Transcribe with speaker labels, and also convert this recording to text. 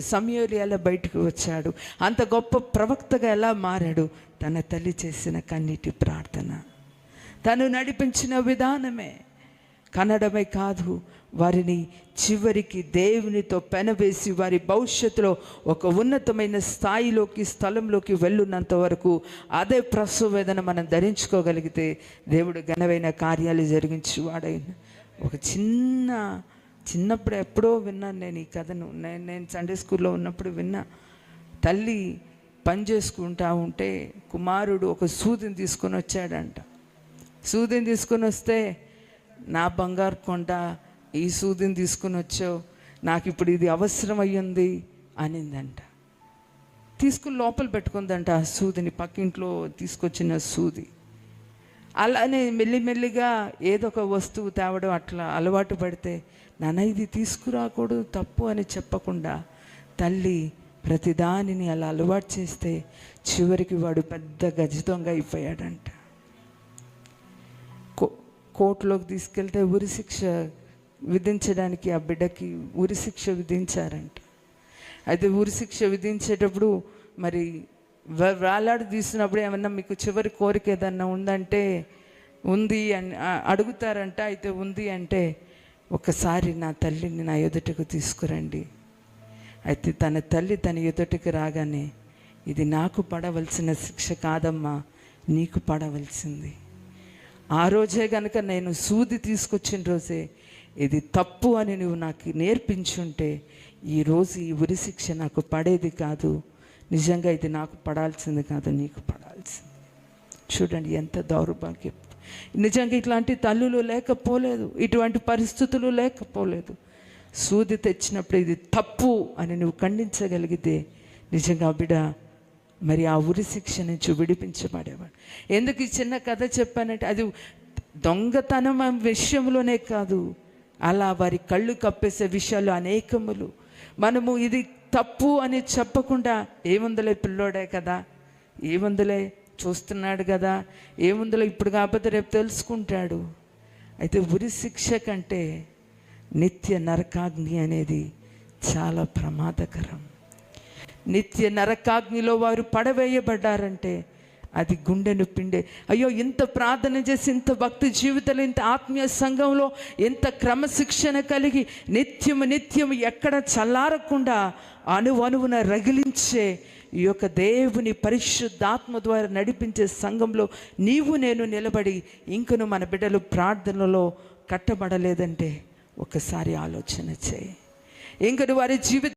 Speaker 1: సమయంలో ఎలా బయటకు వచ్చాడు. అంత గొప్ప ప్రవక్తగా ఎలా మారాడు? తన తల్లి చేసిన కన్నీటి ప్రార్థన. తను నడిపించిన విధానమే కన్నడమే కాదు వారిని చివరికి దేవునితో పెనవేసి వారి భవిష్యత్తులో ఒక ఉన్నతమైన స్థాయిలోకి స్థలంలోకి వెళ్ళున్నంత వరకు అదే ప్రసవ వేదన మనం ధరించుకోగలిగితే దేవుడు ఘనమైన కార్యాలు జరిగించి వాడైన ఒక చిన్న చిన్నప్పుడు ఎప్పుడో విన్నాను నేను ఈ కథను. నేను నేను సండే స్కూల్లో ఉన్నప్పుడు విన్నా. తల్లి పని చేసుకుంటా ఉంటే కుమారుడు ఒక సూదిని తీసుకొని వచ్చాడంట. సూదిని తీసుకొని వస్తే నా బంగారు కొండ ఈ సూదిని తీసుకొని వచ్చావు. నాకు ఇప్పుడు ఇది అవసరం అయ్యింది అనిందంట. తీసుకుని లోపల పెట్టుకుందంట ఆ సూదిని పక్కింట్లో తీసుకొచ్చిన సూది. అలానే మెల్లిమెల్లిగా ఏదో ఒక వస్తువు తేవడం అట్లా అలవాటు పడితే నాన్న ఇది తీసుకురాకూడదు తప్పు అని చెప్పకుండా తల్లి ప్రతిదానిని అలా అలవాటు చేస్తే చివరికి వాడు పెద్ద గజ దొంగ అయిపోయాడంట. కో కోర్టులోకి తీసుకెళ్తే ఉరి శిక్ష విధించడానికి ఆ బిడ్డకి ఉరి శిక్ష విధించారంట. అయితే ఉరి శిక్ష విధించేటప్పుడు మరి వేలాడు తీసినప్పుడు ఏమన్నా మీకు చివరి కోరిక ఏదన్నా ఉందంటే ఉంది అని అడుగుతారంట అయితే ఉంది అంటే ఒకసారి నా తల్లిని నా ఎదుటకు తీసుకురండి. అయితే తన తల్లి తన ఎదుటికి రాగానే ఇది నాకు పడవలసిన శిక్ష కాదమ్మా నీకు పడవలసింది. ఆ రోజే గనక నేను సూది తీసుకొచ్చిన రోజే ఇది తప్పు అని నువ్వు నాకు నేర్పించుంటే ఈరోజు ఈ ఉరి శిక్ష నాకు పడేది కాదు. నిజంగా ఇది నాకు పడాల్సింది కాదు నీకు పడాల్సింది. చూడండి ఎంత దౌర్భాగ్యం. నిజంగా ఇట్లాంటి తల్లులు లేకపోలేదు ఇటువంటి పరిస్థితులు లేకపోలేదు. సూది తెచ్చినప్పుడు ఇది తప్పు అని నువ్వు ఖండించగలిగితే నిజంగా బిడ మరి ఆ ఉరి శిక్ష నుంచి విడిపించబడేవాడు. ఎందుకు ఈ చిన్న కథ చెప్పానంటే అది దొంగతనం విషయంలోనే కాదు అలా వారి కళ్ళు కప్పేసే విషయాలు అనేకములు. మనము ఇది తప్పు అని చెప్పకుండా ఏముందలే పిల్లోడే కదా ఏముందలే చూస్తున్నాడు కదా ఏముందులో ఇప్పుడు కాకపోతే రేపు తెలుసుకుంటాడు. అయితే ఉరి శిక్ష కంటే నిత్య నరకాగ్ని అనేది చాలా ప్రమాదకరం. నిత్య నరకాగ్నిలో వారు పడవేయబడ్డారంటే అది గుండెను పిండే అయ్యో ఇంత ప్రార్థన చేసి ఇంత భక్తి జీవితంలో ఇంత ఆత్మీయ సంఘంలో ఎంత క్రమశిక్షణ కలిగి నిత్యము నిత్యము ఎక్కడ చల్లారకుండా అణువణువున రగిలించే ఈ యొక్క దేవుని పరిశుద్ధాత్మ ద్వారా నడిపించే సంఘంలో నీవు నేను నిలబడి ఇంకను మన బిడ్డలు ప్రార్థనలో కట్టబడలేదంటే ఒకసారి ఆలోచన చేయి. ఇంకను వారి జీవిత